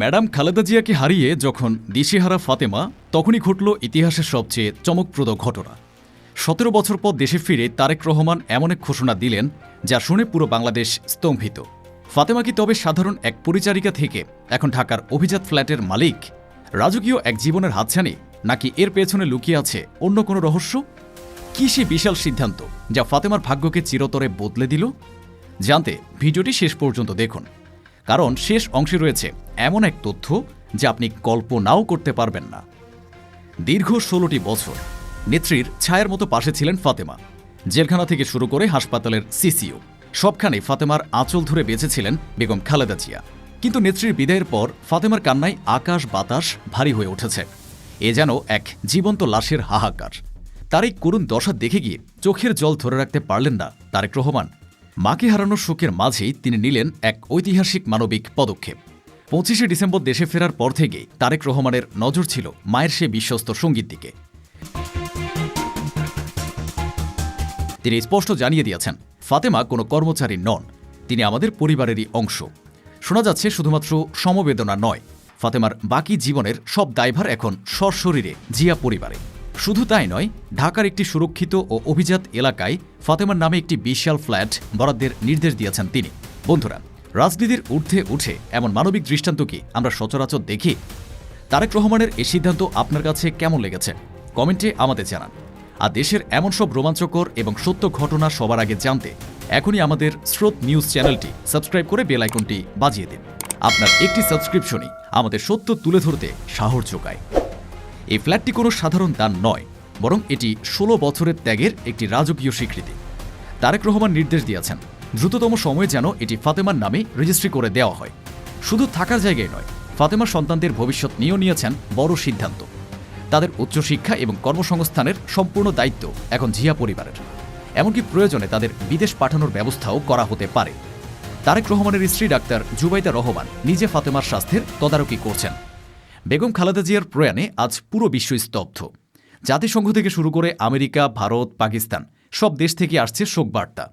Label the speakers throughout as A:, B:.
A: Madam Khaleda জিয়াকে হারিয়ে যখন দিশেহারা ফাতেমা, তখনই ঘটল ইতিহাসের সবচেয়ে চমকপ্রদ ঘটনা। সতেরো বছর পর দেশে ফিরে তারেক রহমান এমন এক ঘোষণা দিলেন, যা শুনে পুরো বাংলাদেশ স্তম্ভিত। ফাতেমা কি তবে সাধারণ এক পরিচারিকা থেকে এখন ঢাকার অভিজাত ফ্ল্যাটের মালিক? রাজকীয় এক জীবনের হাতছানি? নাকি এর পেছনে লুকিয়ে আছে অন্য কোনো রহস্য? কি সে বিশাল সিদ্ধান্ত, যা ফাতেমার ভাগ্যকে চিরতরে বদলে দিল? জানতে ভিডিওটি শেষ পর্যন্ত দেখুন। কারণ শেষ অংশে রয়েছে এমন এক তথ্য যা আপনি কল্পনাও করতে পারবেন না। দীর্ঘ ষোলোটি বছর নেত্রীর ছায়ার মতো পাশে ছিলেন ফাতেমা, জেলখানা থেকে শুরু করে হাসপাতালের সিসিও। সবখানে ফাতেমার আঁচল ধরে বেঁচেছিলেন বেগম খালেদা জিয়া। কিন্তু নেত্রীর বিদায়ের পর ফাতেমার কান্নায় আকাশ বাতাস ভারী হয়ে উঠেছে। এ যেন এক জীবন্ত লাশের হাহাকার। তার এই করুণ দশা দেখে গিয়ে চোখের জল ধরে রাখতে পারলেন না তারেক রহমান। মাকে হারানোর শোকের মাঝেই তিনি নিলেন এক ঐতিহাসিক মানবিক পদক্ষেপ। পঁচিশে ডিসেম্বর দেশে ফেরার পর থেকেই তারেক রহমানের নজর ছিল মায়ের সে বিশ্বস্ত সংগীত দিকে। তিনি স্পষ্ট জানিয়ে দিয়েছেন, ফাতেমা কোনো কর্মচারী নন, তিনি আমাদের পরিবারেরই অংশ। শোনা যাচ্ছে শুধুমাত্র সমবেদনা নয়, ফাতেমার বাকি জীবনের সব দায়ভার এখন সশরীরে, জিয়া পরিবারে। শুধু তাই নয়, ঢাকার একটি সুরক্ষিত ও অভিজাত এলাকায় ফাতেমার নামে একটি বিশাল ফ্ল্যাট বরাদ্দের নির্দেশ দিয়েছেন তিনি। বন্ধুরা, রাজনীতির ঊর্ধ্বে উঠে এমন মানবিক দৃষ্টান্ত কি আমরা সচরাচর দেখি? তারেক রহমানের এই সিদ্ধান্ত আপনার কাছে কেমন লেগেছে? কমেন্টে আমাদের জানান। আর দেশের এমন সব রোমাঞ্চকর এবং সত্য ঘটনা সবার আগে জানতে এখনই আমাদের স্রোত নিউজ চ্যানেলটি সাবস্ক্রাইব করে বেল আইকনটি বাজিয়ে দিন। আপনার একটি সাবস্ক্রিপশনই আমাদের সত্য তুলে ধরতে সাহস যোগায়। এই ফ্ল্যাটটি কোনো সাধারণ দান নয়, বরং এটি ষোলো বছরের ত্যাগের একটি রাজকীয় স্বীকৃতি। তারেক রহমান নির্দেশ দিয়েছেন, দ্রুততম সময়ে যেন এটি ফাতেমার নামে রেজিস্ট্রি করে দেওয়া হয়। শুধু থাকার জায়গায় নয়, ফাতেমার সন্তানদের ভবিষ্যৎ নিয়েও নিয়েছেন বড় সিদ্ধান্ত। তাদের উচ্চশিক্ষা এবং কর্মসংস্থানের সম্পূর্ণ দায়িত্ব এখন জিয়া পরিবারের। এমনকি প্রয়োজনে তাদের বিদেশ পাঠানোর ব্যবস্থাও করা হতে পারে। তারেক রহমানের স্ত্রী ডাক্তার জুবাইদা রহমান নিজে ফাতেমার স্বাস্থ্যের তদারকি করছেন। বেগম খালেদা জিয়ার প্রয়াণে আজ পুরো বিশ্ব স্তব্ধ। জাতিসংঘ থেকে শুরু করে আমেরিকা, ভারত, পাকিস্তান সব দেশ থেকে আসছে শোকবার্তা।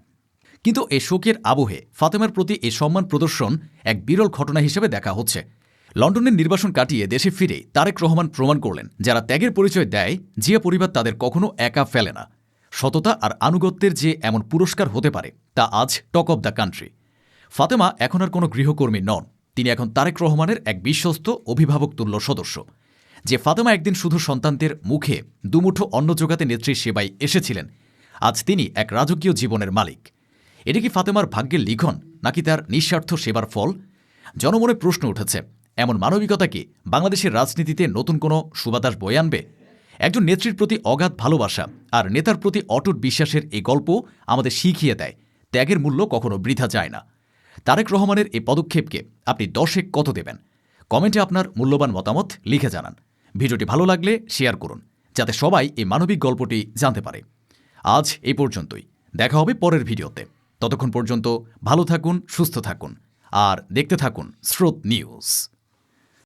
A: কিন্তু এ শোকের আবহে ফাতেমার প্রতি এ সম্মান প্রদর্শন এক বিরল ঘটনা হিসেবে দেখা হচ্ছে। লন্ডনের নির্বাসন কাটিয়ে দেশে ফিরে তারেক রহমান প্রমাণ করলেন, যারা ত্যাগের পরিচয় দেয়, জিয়া পরিবার তাদের কখনো একা ফেলে না। সততা আর আনুগত্যের যে এমন পুরস্কার হতে পারে, তা আজ talk of the country. Fatema এখন আর কোনো গৃহকর্মী নন। তিনি এখন তারেক রহমানের এক বিশ্বস্ত অভিভাবক তুল্য সদস্য। যে ফাতেমা একদিন শুধু সন্তানদের মুখে দুমুঠো অন্ন জোগাতে নেত্রীর সেবায় এসেছিলেন, আজ তিনি এক রাজকীয় জীবনের মালিক। এটি কি ফাতেমার ভাগ্যের লিখন, নাকি তার নিঃস্বার্থ সেবার ফল? জনমনে প্রশ্ন উঠেছে, এমন মানবিকতা কি বাংলাদেশের রাজনীতিতে নতুন কোনো সুবাতাস বয়ে আনবে? একজন নেত্রীর প্রতি অগাধ ভালোবাসা আর নেতার প্রতি অটুট বিশ্বাসের এই গল্প আমাদের শিখিয়ে দেয়, ত্যাগের মূল্য কখনো বৃথা যায় না। তারেক রহমানের এই পদক্ষেপকে আপনি দশে কত দেবেন? কমেন্টে আপনার মূল্যবান মতামত লিখে জানান। ভিডিওটি ভালো লাগলে শেয়ার করুন, যাতে সবাই এই মানবিক গল্পটি জানতে পারে। আজ এই পর্যন্তই। দেখা হবে পরের ভিডিওতে। ততক্ষণ পর্যন্ত ভালো থাকুন, সুস্থ থাকুন, আর দেখতে থাকুন স্রোত নিউজ।